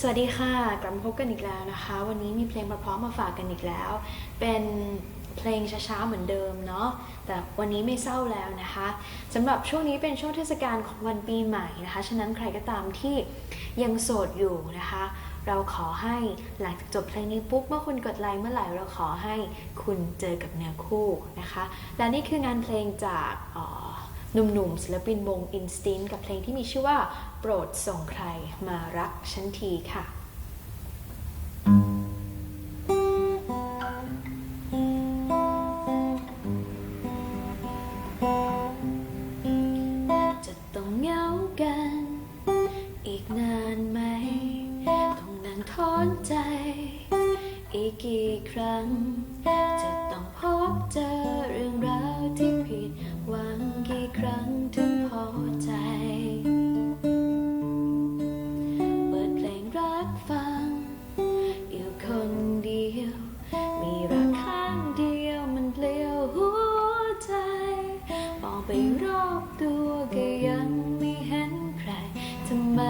สวัสดีค่ะ กลับมาพบกันอีกแล้วนะคะ วันนี้มีเพลงมาพร้อมมาฝากกันอีกแล้ว เป็นเพลงช้าๆเหมือนเดิมเนาะแต่วันนี้ไม่เศร้าแล้วนะคะสำหรับช่วงนี้เป็นช่วงเทศกาลของวันปีใหม่นะคะ ฉะนั้นใครก็ตามที่ยังโสดอยู่นะคะ เราขอให้หลังจากจบเพลงนี้ปุ๊บเมื่อคุณกดไลค์เมื่อไหร่เราขอให้คุณเจอกับเนื้อคู่นะคะ และนี่คืองานเพลงจากอ่อ หนุ่มๆศิลปินวง Instinct กับเพลงที่มีชื่อว่า โปรดส่งใครมารักฉันทีค่ะจะต้องเหงากันอีกนานไหมต้องนั่งทอนใจอีกกี่ครั้ง จะต้องพบเจอเรื่องราว รั้งถึงพอใจ เปิดเพลงรักฟัง อยู่คนเดียว มีรักข้างเดียวมันเปลี่ยวหัวใจ มองไปรอบตัวก็ยังไม่เห็นใคร ทำไม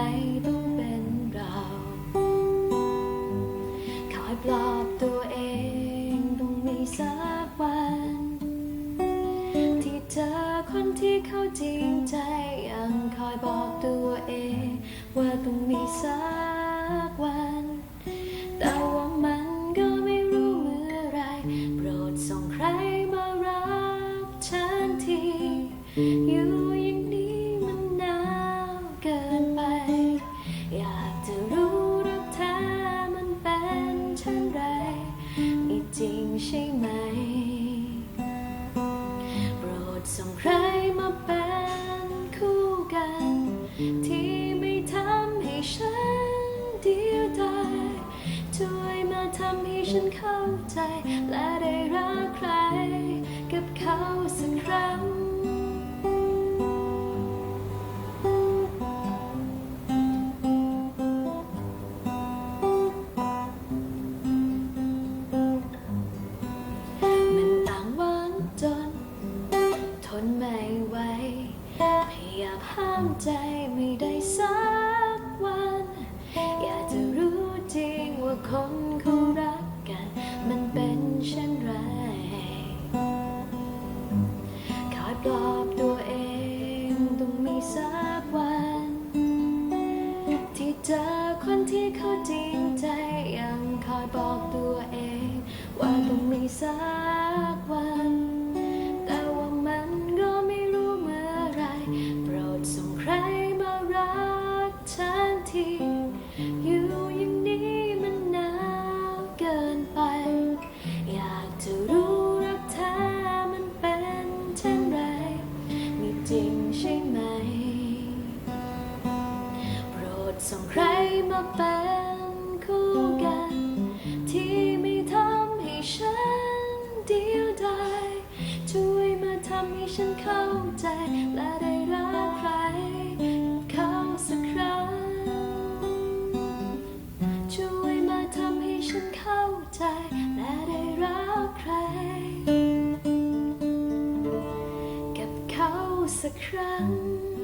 ต้องเป็นเราคอยปลอบตัวเองต้องมีสัก คนที่เขาจริงใจยังคอยบอกตัวเอง ว่าต้องมีสักวัน แต่ว่ามันก็ไม่รู้เมื่อไร โปรดส่งใครมารักฉันที อยู่อย่างนี้มันหนาวเกินไป อยากจะรู้รักแท้มันเป็นเช่นไรมีจริงใช่ไหมำให้ฉันเข้าใจ และได้รักใคร กับเขาสักครั้ง มันต่างหวังจน ทนไม่ไหวพยายามห้ามใจไม่ได้สักวัน อยากจะรู้จริงว่าคน ปลอบตัวเองต้องมีสักวัน ที่เจอคนที่เขาจริงใจยังคอยบอกตัวเอง ว่าต้องมีสักวัน ใช่ไหม โปรดส่งใครมาเป็นคู่กัน ที่ไม่ทำให้ฉันเดียวดายช่วยมาทำให้ฉันเข้าใจและได้รักใคร สักครั้ง